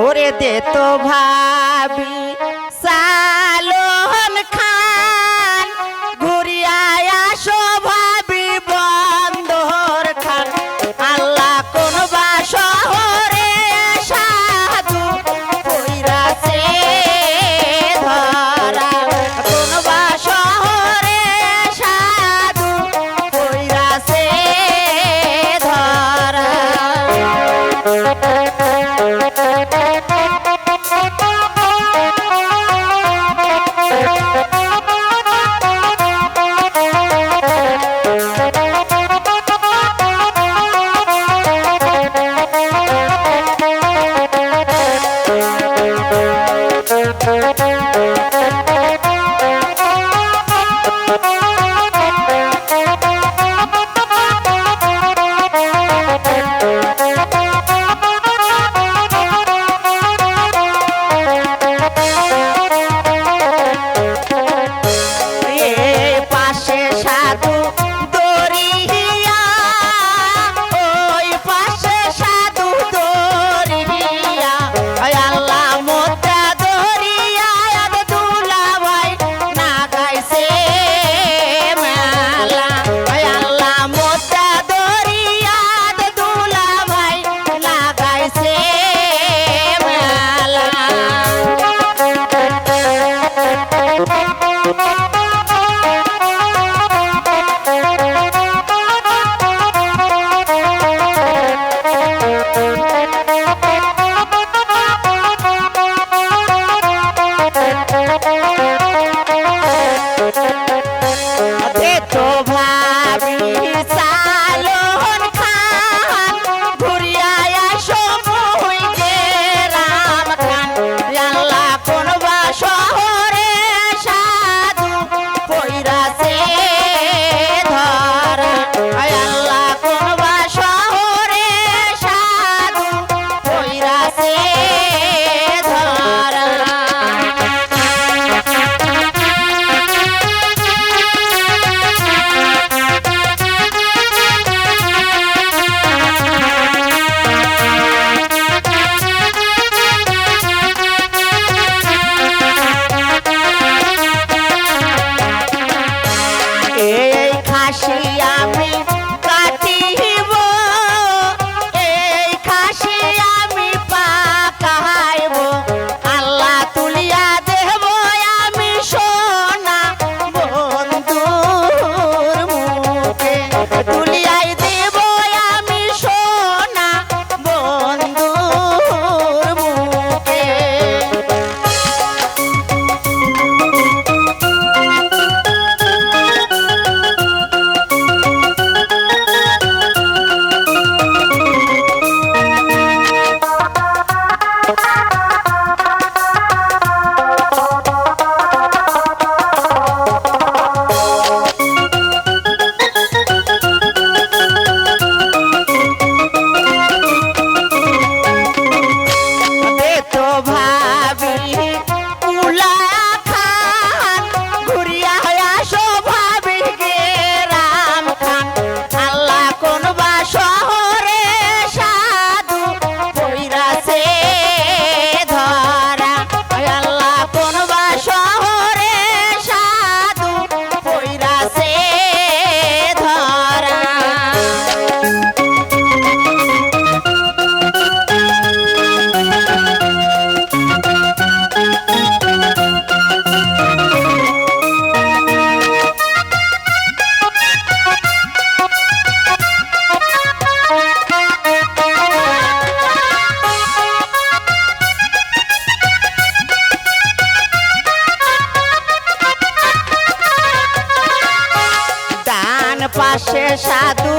ওরে দে তো ভাবি সালন খান। ঘুরিয়ায় আসো ভাবি, বন্দর খান। আল্লাহ কোন বা শহরে সাধু কইরাছে ধরা। কোন বা শহরে সাধু কইরাছে ধরা। পাশে সাধু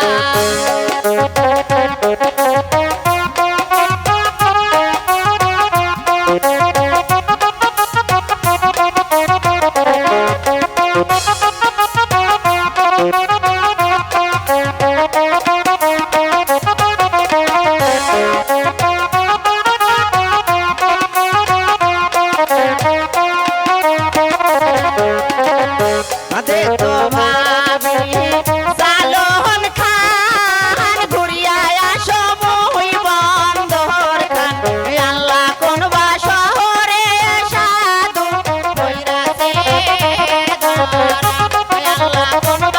ধরা ¡Gracias!